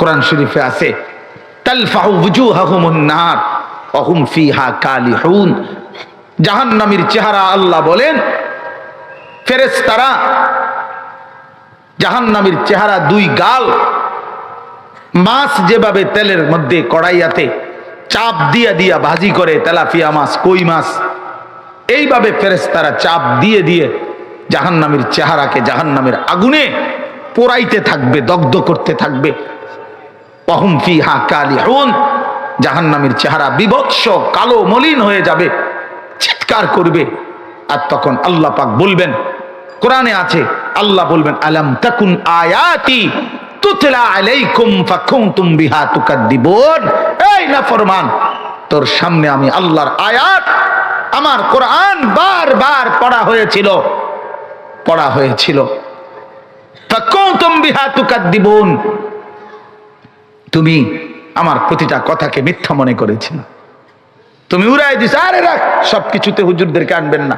কোরআন শরীফে আছে কালিহুন। জাহান্নামীর চেহারা আল্লাহ বলেন, ফেরেশতারা জাহান্নামীর চেহারা দুই গাল, মাছ যেভাবে তেলের মধ্যে কড়াইয়াতে চাপ দিয়া দিয়া ভাজি করে তেলাপিয়া মাছ, কই মাছ, এইভাবে ফেরেশতারা চাপ দিয়ে দিয়ে জাহান্নামীর চেহারাকে জাহান্নামের আগুনে পোড়াইতে থাকবে, দগ্ধ করতে থাকবে। অহম ফিহা কালিহুন। জাহান্নামীর চেহারা বিভৎস, কালো, মলিন হয়ে যাবে, চিৎকার করবে। আর তখন আল্লাহ পাক বলবেন, কোরআনে আছে, আল্লাহ বলবেন, আলাম তাকুন আয়াতি তুতলা বিহা তোর সামনে আমি আল্লাহর আমার কোরআন বারবার পড়া হয়েছিল পড়া হয়েছিল। বিহা তুমি আমার প্রতিটা কথাকে মিথ্যা মনে করেছিল। তুমি উড়াই দিস আরে রাখ সব কিছুতে হুজুরদেরকে আনবেন না।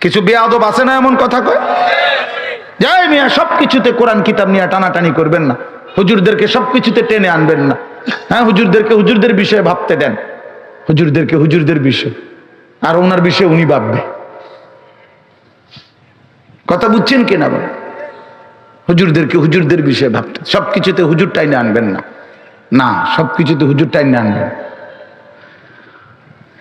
কিছু বেয়াদব আছে না এমন কথা কয়? যাই মিয়া সব কিছুতে কোরআন কিতাব নিয়ে টানাটানি করবেন না। হুজুরদেরকে সব কিছুতে টেনে আনবেন না। হ্যাঁ হুজুরদেরকে হুজুরদের বিষয়ে ভাবতে দেন। হুজুরদেরকে হুজুরদের বিষয়। আর ওনার বিষয়ে উনি ভাববে। কথা বুঝছেন কিনা বল হুজুরদেরকে হুজুরদের বিষয়ে ভাবতে সব কিছুতে হুজুর টাইনে আনবেন না। না, সব কিছুতে হুজুর টাইনে আনবেন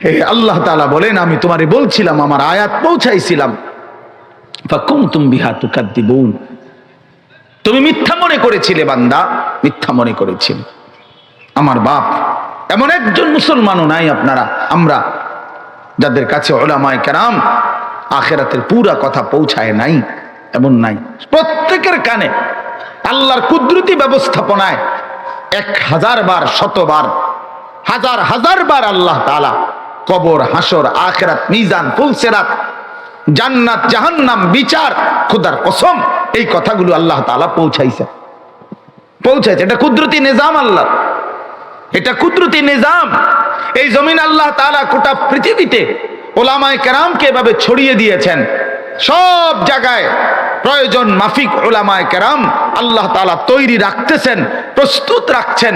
হে আল্লাহ তাআলা বলেন, আমি তোমারে বলছিলাম, আমার আয়াত পৌঁছাইছিলাম। বা ফাকুনতুম বিহা তুকাদ্দিবুন। তুমি মিথ্যা মনে করেছিলে, বান্দা। মিথ্যা মনে করেছিলে। আমার বাপ, এমন একজন মুসলমানও নাই আপনারা। আমরা, যাদের কাছে ওলামায় কেরাম আখেরাতের পুরা কথা পৌঁছায় নাই। এমন নাই। প্রত্যেকের কানে আল্লাহর কুদরতি ব্যবস্থাপনায় এক হাজার বার শতবার হাজার হাজার বার আল্লাহ তাআলা কবর হাসর আখেরাত, মিজান, ফুলসেরাত, জান্নাত, জাহান্নাম, বিচার, খুদার কসম, এই কথাগুলো আল্লাহ তাআলা পৌঁছাইছে। পৌঁছাইছে। এটা কুদরতি নিজাম আল্লাহ। এটা কুদরতি নিজাম। এই জমিন আল্লাহ তাআলা গোটা পৃথিবীতে ওলামায় কেরামকে এভাবে ছড়িয়ে দিয়েছেন। সব জায়গায় প্রয়োজন মাফিক ওলামায় কেরাম আল্লাহ তালা তৈরি রাখতেছেন প্রস্তুত রাখছেন।